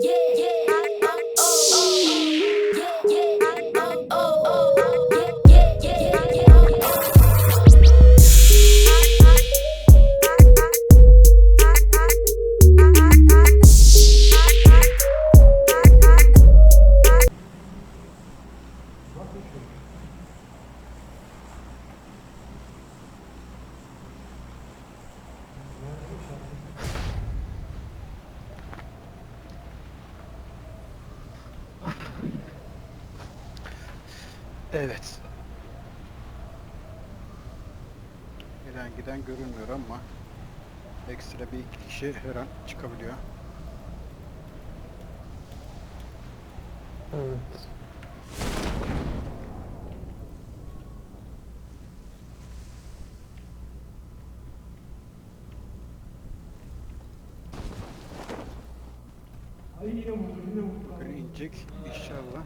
Yeah, İnecek inşallah.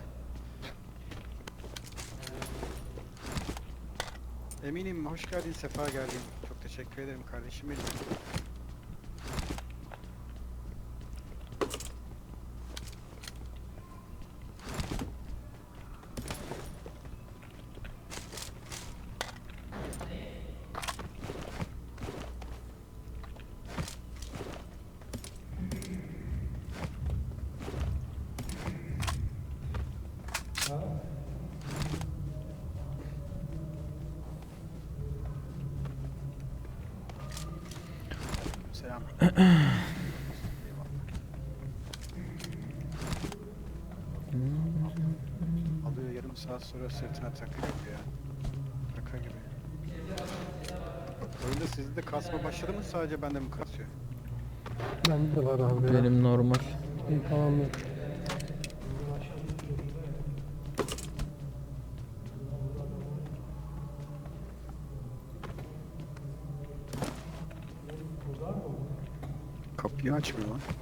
Eminim hoş geldin, sefa geldin. Çok teşekkür ederim kardeşim benim. Selam. Alıyor yarım saat sonra sırtına takıyor ya. Şaka gibi. Oyunda sizde de kasma başladı mı sadece bende mi kasıyor? Bende de var abi ya. Benim normal. İyi tamam yok. Kapıyı açmıyor lan.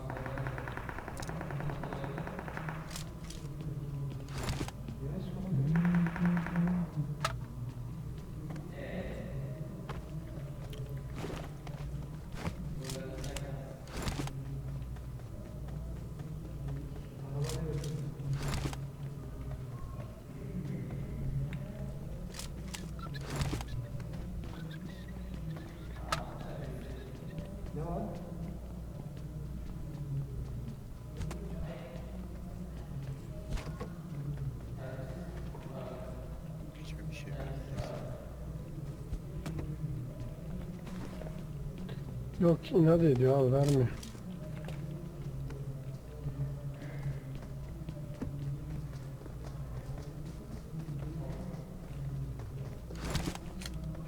Yok inat ediyor abi vermiyor.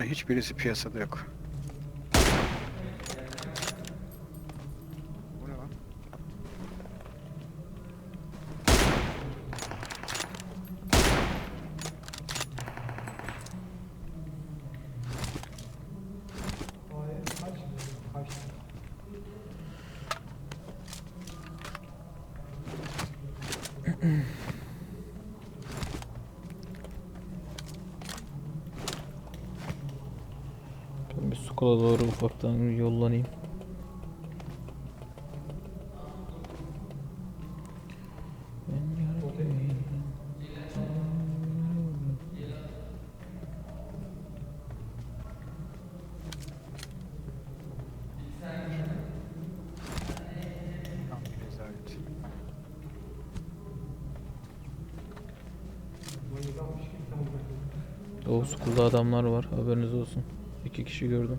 Hiçbirisi piyasada yok. Bu ne lan? Sukula doğru ufaktan yollanayım. Tam bir rezalet. O Sukul'da adamlar var haberiniz olsun. İki kişi gördüm.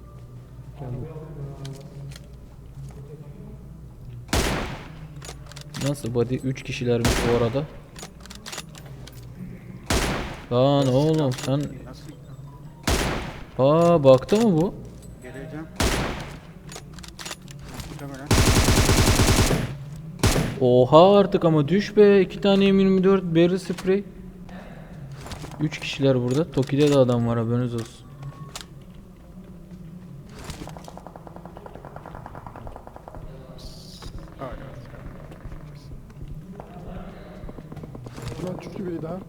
Nasıl body 3 kişilermiş bu arada. Lan oğlum sen Aa baktı mı bu? geleceğim? Oha artık ama düş be. 2 tane M24 barrel spray. 3 kişiler burada. Toki'de de adam var haberiniz olsun. Hala. Ulan çünkü biri daha.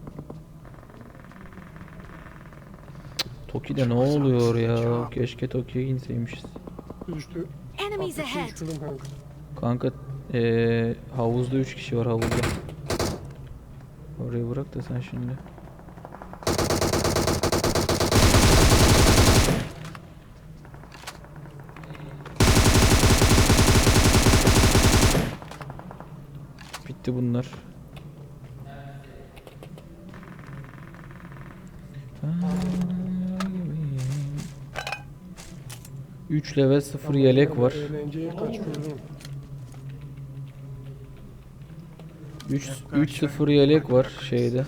Toki'de ne oluyor ya? Keşke Toki'ye inseymişiz. Düştü. Enemies 62 ahead. düşürdüm kanka. Kanka eee havuzda 3 kişi var havuzda. Orayı bırak da sen şimdi. Bitti bunlar. 3 level 0 yelek var. Eğlenceyi kaçırdım. 3 3 0 yelek var şeyde.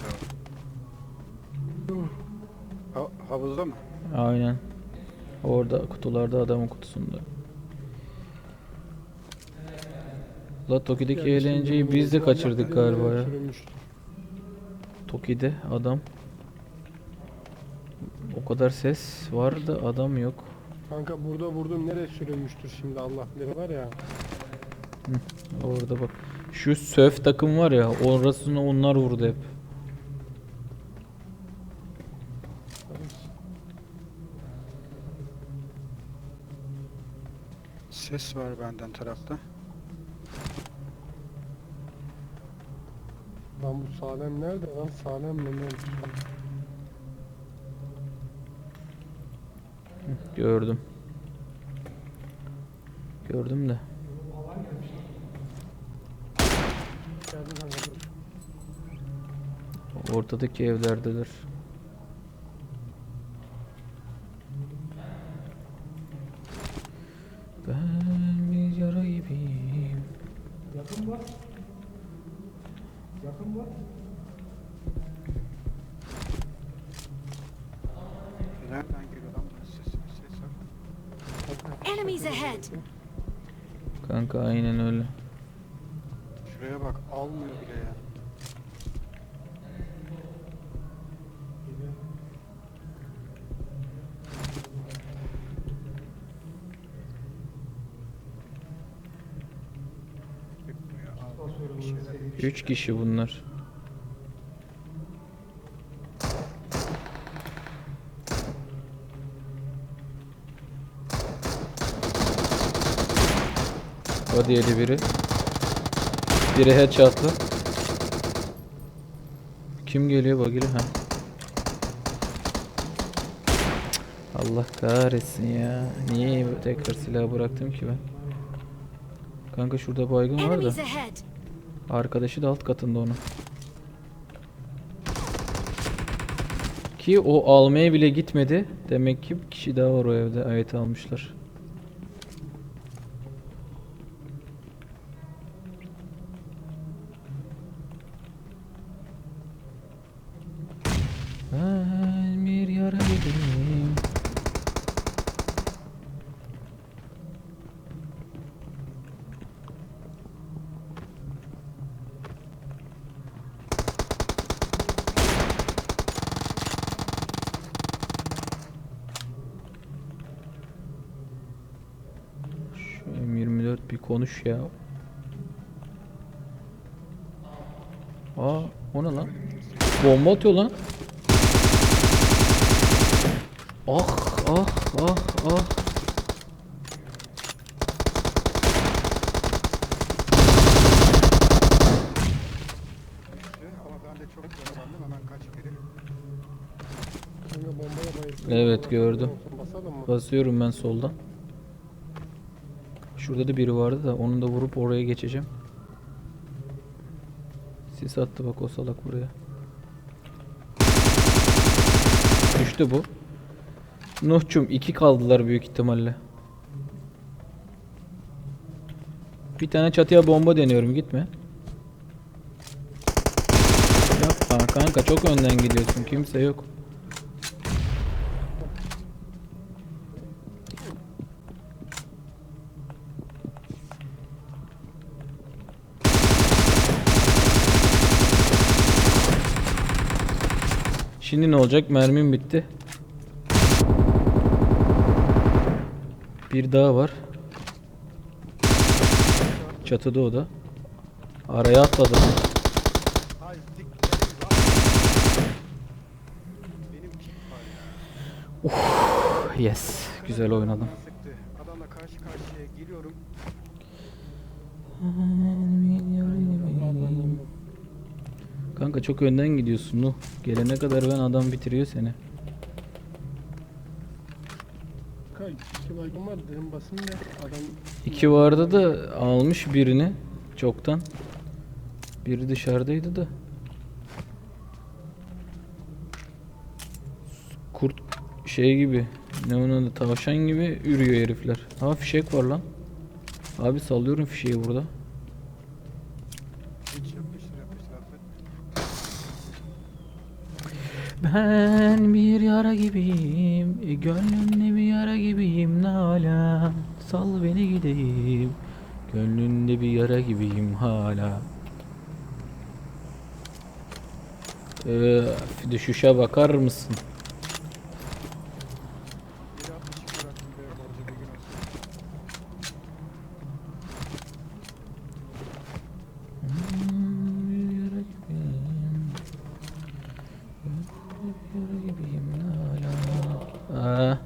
Ha- havuzda mı? Aynen. Orada kutularda adamın kutusunda. La Toki'deki eğlenceyi biz de kaçırdık galiba ya. Toki'de adam. O kadar ses var da adam yok. Kanka burada vurdum nereye sürülmüştür şimdi Allah bilir var ya. Orada bak. Şu söf takım var ya orasını onlar vurdu hep. Ses var benden tarafta. Lan bu Salem nerede lan? Salem mi ne? Gördüm. Gördüm de. Ortadaki evlerdedir. Ben bir yara gibiyim. Nereden geliyor lan bu ses? Ses var. Enemies ahead. Kanka aynen öyle. Şuraya bak almıyor bile ya. 3 kişi bunlar. O diğeri biri. Biri headshot'lı. Kim geliyor bagili ha? Allah kahretsin ya. Niye tekrar silah bıraktım ki ben? Kanka şurada baygın var da. Arkadaşı da alt katında onun. Ki o almaya bile gitmedi. Demek ki bir kişi daha var o evde. Evet almışlar. Ben bir yara gibiyim. Şu M24 bir konuş ya. Aa o ne lan? Bomba atıyor lan. Ah ah ah ah. Evet, gördüm. Basıyorum ben soldan. Şurada da biri vardı da onu da vurup oraya geçeceğim. Sis attı bak o salak buraya. Düştü bu. Nuhçum iki kaldılar büyük ihtimalle. Bir tane çatıya bomba deniyorum gitme. Yapma kanka çok önden gidiyorsun kimse yok. Şimdi ne olacak? Mermim bitti. Bir daha var. Çatıda o da. Araya atladı. Ay siktir lan. Benim kim var ya? Yes. Güzel oynadım. Kanka çok önden gidiyorsun Nuh. Gelene kadar ben adam bitiriyor seni. Kanka iki baygın var dedim basın da adam İki vardı da almış birini çoktan. Biri dışarıdaydı da. Kurt şey gibi ne onun adı tavşan gibi ürüyor herifler. Ha fişek var lan. Abi sallıyorum fişeği burada. Ben bir yara gibiyim, e, gönlünde bir yara gibiyim Nalan. Sal beni gideyim, gönlünde bir yara gibiyim hala. Öf, düşüşe bakar mısın? Biri 62 bıraktım be borcu bir gün olsun. Bir yara gibiyim, gönlünde bir yara gibiyim Nalan. Aa,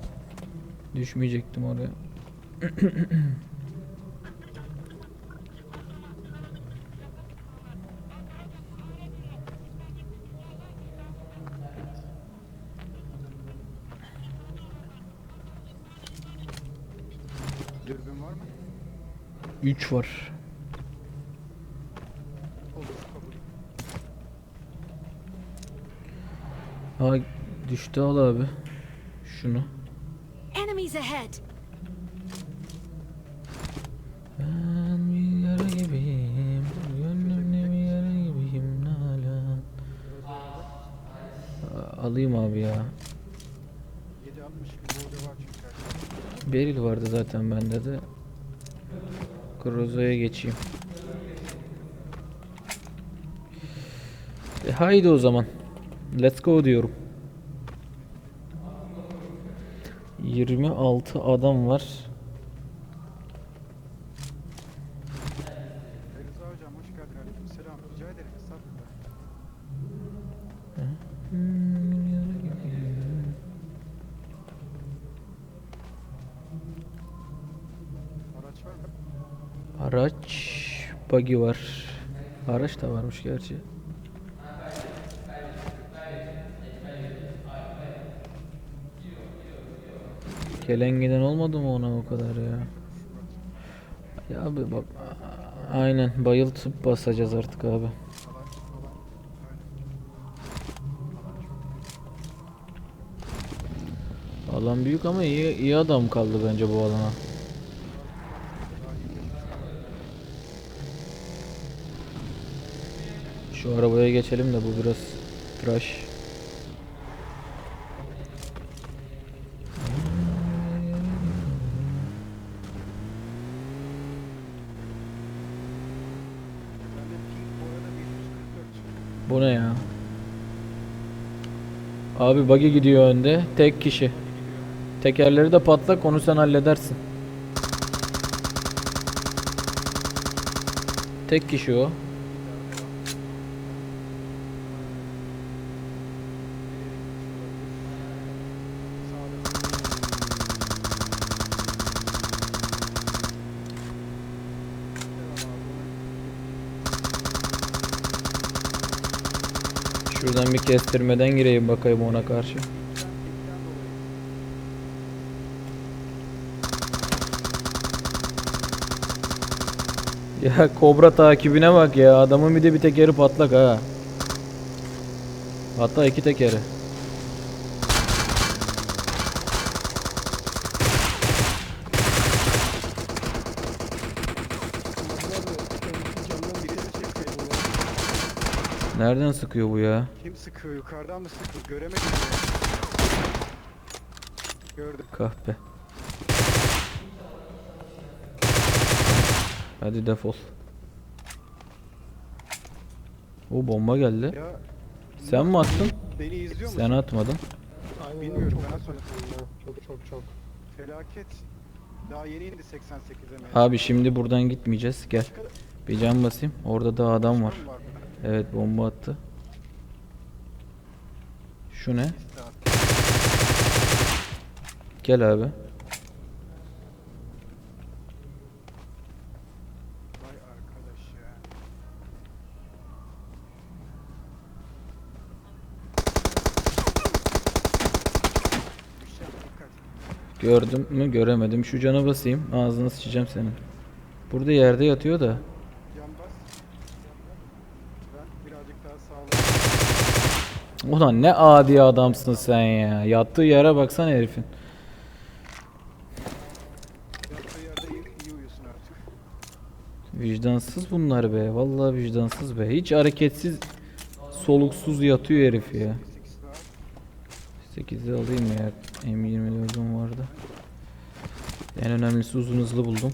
düşmeyecektim oraya. Dürbün var mı? 3 var. Ha düştü al abi. Şunu. Enemies ahead! Ben bir yara gibiyim. Gönlümde bir yara gibiyim Nalan. Alayım abi ya. 7.60 bir var. Beril vardı zaten bende de. Grozo'ya geçeyim. E haydi o zaman. Let's go diyorum. 26 adam var. Rıza hocam hoş geldin. Aleykümselam. Rica ederim. Estağfurullah. Araç var mı? Araç buggy var. Araç da varmış gerçi. Gelen giden olmadı mı ona o kadar ya? Ya abi bak aynen bayıltıp basacağız artık abi. Alan, büyük ama iyi iyi adam kaldı bence bu alana. Şu arabaya geçelim de bu biraz tıraş. Bende ping bu arada 544. Ne ya? Abi buggy gidiyor önde. Tek kişi. Tekerleri de patlak onu sen halledersin. Tek kişi o. Şuradan bir kestirmeden gireyim bakayım ona karşı. Ya kobra takibine bak ya. Adamın bir de bir tekeri patlak ha. Hatta iki tekeri. Nereden sıkıyor bu ya? Kim sıkıyor? Yukarıdan mı sıkıyor? Göremedim. ya. Gördüm. Kahpe. Hadi defol. O bomba geldi. Ya Sen mi attın? beni izliyor musun? Sen atmadın. Aynen Bilmiyorum, çok ben çok atmadım. çok çok çok. Felaket. Daha yeni indi 88'e mi? Abi şimdi buradan gitmeyeceğiz. Gel. Bir can basayım. Orada da adam var. Evet bomba attı. Şu ne? Gel abi. Gördüm mü göremedim. Şu cana basayım. Ağzını sıçacağım senin. Burada yerde yatıyor da. Ulan ne adi adamsın sen ya. Yattığı yere baksana herifin. Vicdansız bunlar be. Vallahi vicdansız be. Hiç hareketsiz soluksuz yatıyor herif ya. 8 var. 8'i alayım ya. M24'üm vardı. En önemlisi uzun hızlı buldum.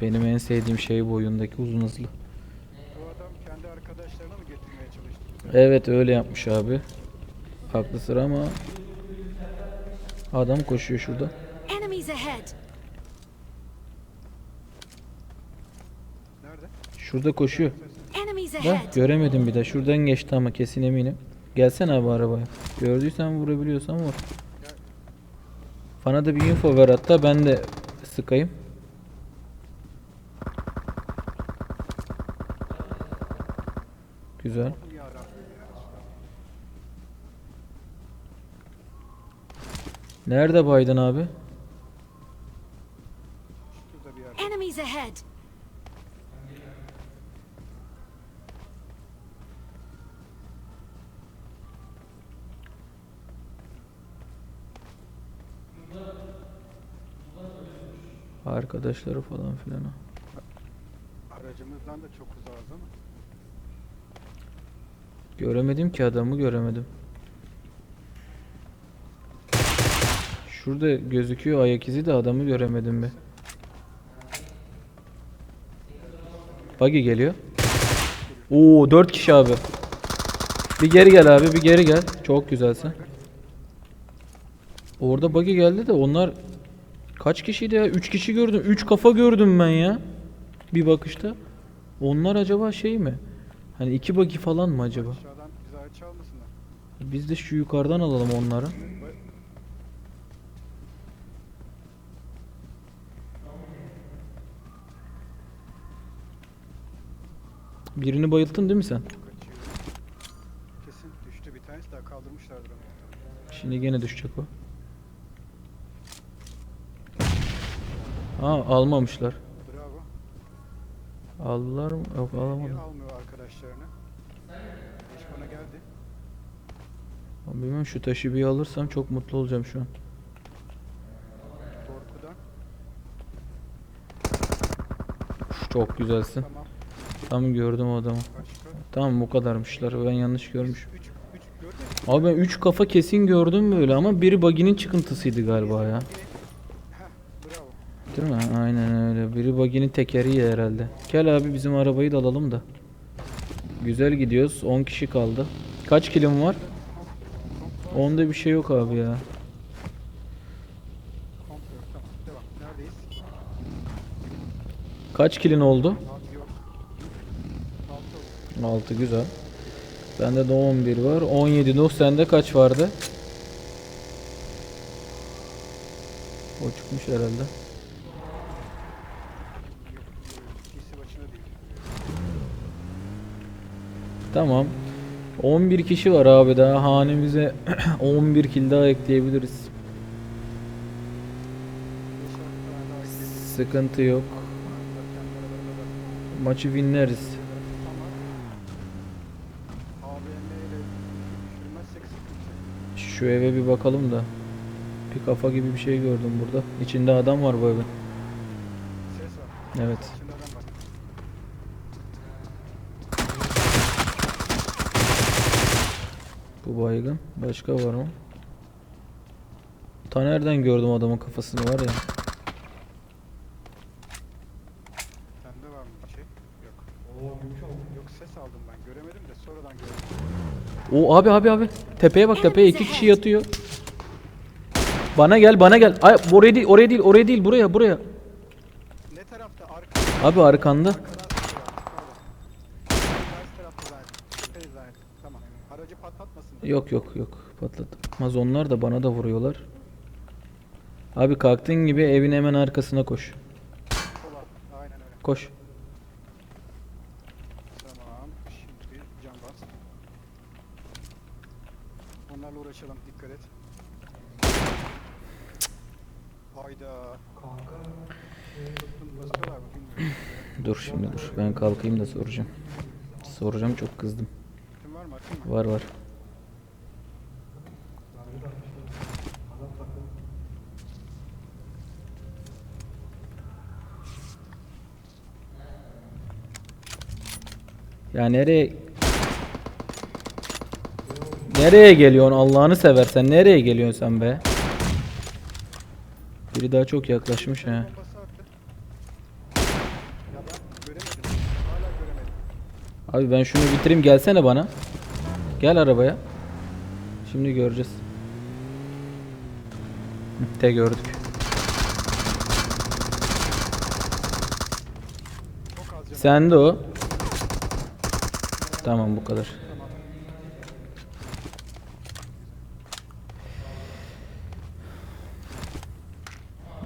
Benim en sevdiğim şey bu oyundaki uzun hızlı. Bu adam kendi arkadaşlarını mı getirmeye çalıştı? Evet öyle yapmış abi. Haklı sıra ama adam koşuyor şurada. Şurada koşuyor. Ahead! göremedim bir de. Şuradan geçti ama kesin eminim. Gelsene abi arabaya. Gördüysen vurabiliyorsan vur. Bana da bir info ver hatta ben de sıkayım. Güzel. Ya Rabbim ya. Nerede Biden abi? Şurada bir yerde. Enemies ahead! Arkadaşları falan filan. Aracımızdan da çok uzağız ama. Göremedim ki adamı göremedim. Şurada gözüküyor ayak izi de adamı göremedim be. Buggy geliyor. Oo 4 kişi abi. Bir geri gel abi bir geri gel. Çok güzelsin. Orada buggy geldi de onlar kaç kişiydi ya? 3 kişi gördüm. 3 kafa gördüm ben ya. Bir bakışta. Onlar acaba şey mi? Hani iki buggy falan mı acaba? Biz de şu yukarıdan alalım onları. Birini bayılttın değil mi sen? Kesin düştü bir tanesi daha kaldırmışlardır onu. Şimdi gene düşecek o. Ha almamışlar. Bravo. Aldılar mı? Yok Niye almıyor arkadaşlarını? Bana geldi. Bilmem şu taşı bir alırsam çok mutlu olacağım şu an. Korkudan. Çok güzelsin. Tamam. Tam gördüm o adamı. Başka. Tamam bu kadarmışlar. Ben yanlış görmüşüm. 3 3 görmedik. Abi ben 3 kafa kesin gördüm böyle ama biri baginin çıkıntısıydı galiba ya. Heh, bravo. Değil mi? Aynen öyle. Biri baginin tekeriyle herhalde. Gel abi bizim arabayı da alalım da. Güzel gidiyoruz. 10 kişi kaldı. Kaç kilim var? Onda bir şey yok abi ya. Tamam. Kaç kilin oldu? Abi yok. Altı oldu. 6 güzel. Bende de 11 var. 17 Nuh sende kaç vardı? O çıkmış herhalde. Tamam. 11 kişi var abi daha hanemize 11 kill daha ekleyebiliriz. Sıkıntı yok. Maçı winleriz. Ama AVM ile düşürmezsek sıkıntı. Şu eve bir bakalım da. Bir kafa gibi bir şey gördüm burada. İçinde adam var bu evin. Evet. Bu baygın. Başka var mı? Ta nereden gördüm adamın kafasını var ya. Yok. Yok ses aldım ben. Göremedim de sonradan gördüm. O abi abi abi. Tepeye bak tepeye iki kişi yatıyor. Bana gel bana gel. Ay oraya değil oraya değil oraya değil buraya buraya. Ne tarafta? Arka. Abi arkanda. Arkadan sıkıyor. Pardon. Ters tarafta zaten. Teperiz zaten. Tamam. Aracı patlatmasın. Yok yok yok patlatmaz onlar da bana da vuruyorlar. Abi kalktığın gibi evin hemen arkasına koş. Sola. Aynen öyle. Koş. Tamam. Şimdi cam bas. Onlarla uğraşalım. Dikkat et. Hayda. Basıyorlar mı bilmiyorum. Dur şimdi dur. Ben kalkayım da soracağım. Soracağım çok kızdım. Var var. Ya nereye Nereye geliyorsun Allah'ını seversen nereye geliyorsun sen be? Biri daha çok yaklaşmış ha. Bombası attı. Ya ben göremedim. Hala göremedim. Abi ben şunu bitireyim gelsene bana. Gel arabaya. Şimdi göreceğiz. De gördük. Sen de o. Tamam bu kadar.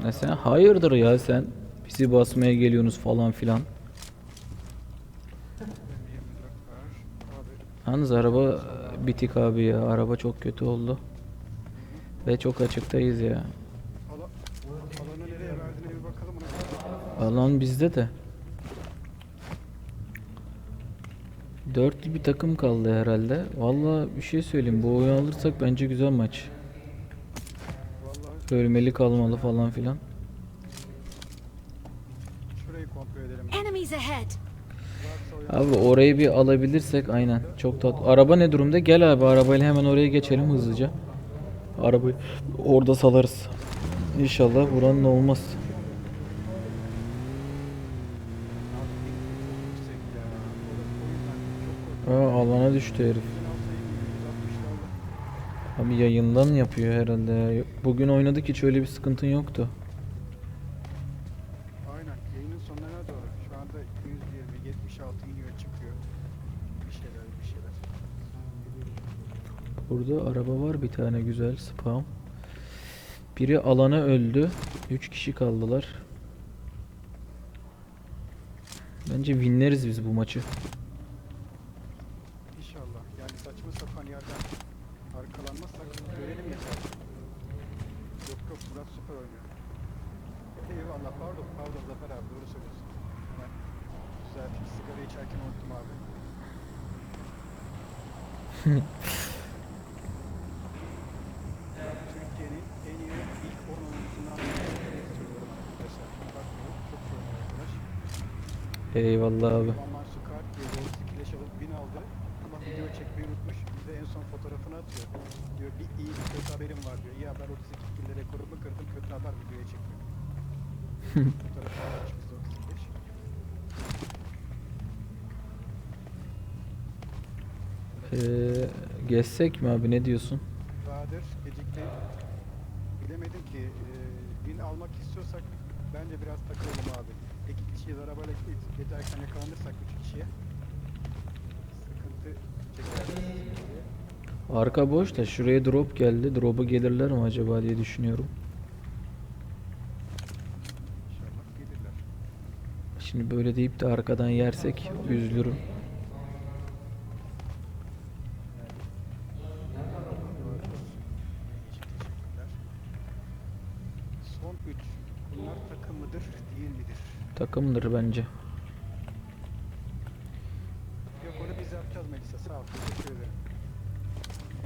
Ne sen hayırdır ya sen bizi basmaya geliyorsunuz falan filan. 24 var. Abi Yalnız araba e, bitik abi ya. Araba çok kötü oldu. Ve çok açıktayız ya. Alan bizde de. Dörtlü bir takım kaldı herhalde. Vallahi bir şey söyleyeyim. Bu oyunu alırsak bence güzel maç. Vallahi Ölmeli kalmalı falan filan. şurayı kontrol edelim. Enemies ahead! Varsa o Abi orayı bir alabilirsek aynen. Çok tatlı. Araba ne durumda? Gel abi arabayla hemen oraya geçelim hızlıca. Arabayı orada salarız. İnşallah buranın olmaz. Aa, alana düştü herif. Ben alsaydım 160'larla. Abi yayından yapıyor herhalde. Bugün oynadık hiç öyle bir sıkıntın yoktu. Araba var bir tane güzel spam. Biri alana öldü. 3 kişi kaldılar. Bence winleriz biz bu maçı. İnşallah. Yani saçma sapan yerden arkalanmazsak görelim yeter. Yok yok Murat süper oynuyor. Eyvallah pardon pardon Zafer abi doğru söylüyorsun. Ben güzel bir sigara içerken unuttum abi. Türkiye'nin en iyi ilk 10 oyuncusundan birini söylüyorum arkadaşlar. Bak bu çok sorun arkadaş. Eyvallah abi. Aman Sukar diye Rose Kileş alıp bin aldı ama video çekmeyi unutmuş. Bize en son fotoğrafını atıyor. Diyor bir iyi bir kötü haberim var diyor. İyi haber 32 kille rekorumu kırdım. Kötü haber videoya çekmiyor. Fotoğrafını atmış bize 35. Ee, geçsek mi abi ne diyorsun? Bahadır gecikti. Bilemedim ki e, bin almak istiyorsak bence biraz takılalım abi. İki kişiyiz arabayla giderken yakalanırsak üç kişiye sıkıntı diye. Arka boş da şuraya drop geldi. Drop'a gelirler mi acaba diye düşünüyorum. Şimdi böyle deyip de arkadan yersek üzülürüm. Teşekkürler. Son 3. Bunlar takım mıdır, değil midir? Takımdır bence. Yok onu biz yapacağız Melisa. Sağ ol. Teşekkür ederim.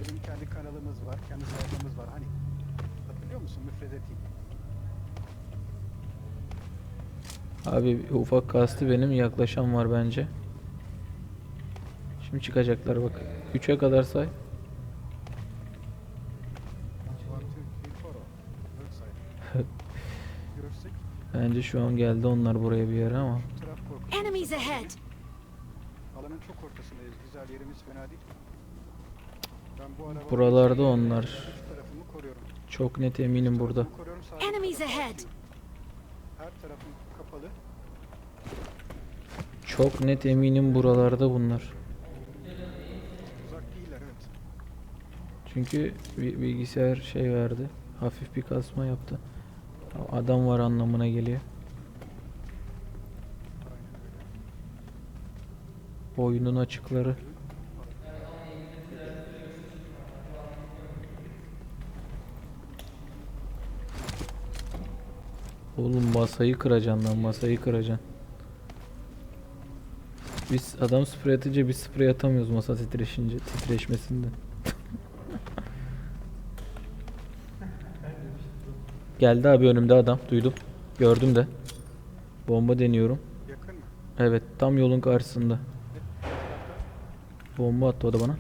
Bizim kendi kanalımız var, kendi sayfamız var. Hani hatırlıyor musun Müfredet Team? Abi ufak kastı benim yaklaşan var bence. Şimdi çıkacaklar bak. 3'e kadar say. Şu an geldi onlar buraya bir yere ama. taraf. Enemies ahead! Alanın çok ortasındayız. Güzel yerimiz fena değil. Ben bu araba Buralarda onlar. Üç tarafımı koruyorum. Çok net eminim burada. Tarafımı koruyorum, sağ Enemies ahead. Her tarafım kapalı. Çok net eminim buralarda bunlar. Uzak değiller evet. Çünkü bilgisayar şey verdi. Hafif bir kasma yaptı. Adam var anlamına geliyor. Aynen öyle. Oyunun açıkları. Oğlum masayı kıracaksın lan masayı kıracaksın. Biz adam sprey atınca biz sprey atamıyoruz masa titreşince titreşmesinden. Geldi abi önümde adam duydum. Gördüm de. Bomba deniyorum. Yakın mı? Evet tam yolun karşısında. Bomba attı o da bana.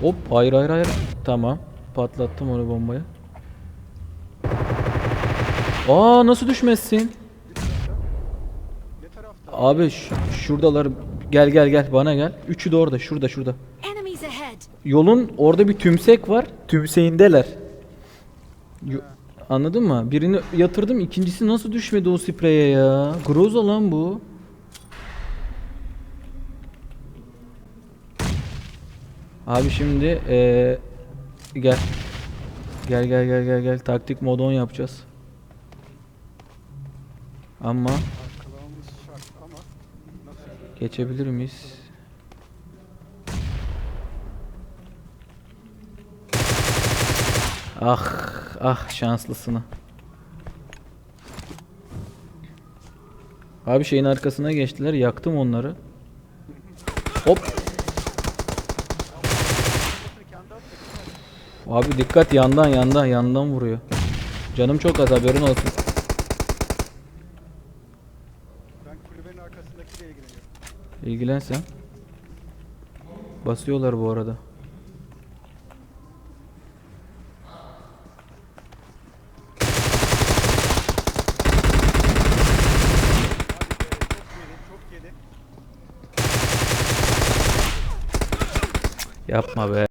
Hop hayır hayır hayır. Tamam. Patlattım onu bombayı. Aa nasıl düşmezsin? Ne tarafta? Abi şuradalar. Gel gel gel bana gel. Üçü de orada şurada şurada. Yolun orada bir tümsek var. Tümseğindeler. Yo- Anladın mı? Birini yatırdım. ikincisi nasıl düşmedi o spreye ya? Groza lan bu. Abi şimdi eee gel. Gel gel gel gel gel. Taktik mod 10 yapacağız. Ama geçebilir miyiz? Ah ah şanslısını. Abi şeyin arkasına geçtiler. Yaktım onları. Hop. Abi dikkat yandan yandan yandan vuruyor. Canım çok az haberin olsun. Ben kulübenin arkasındakiyle ilgileniyorum. İlgilen sen. Basıyorlar bu arada. Yapma be.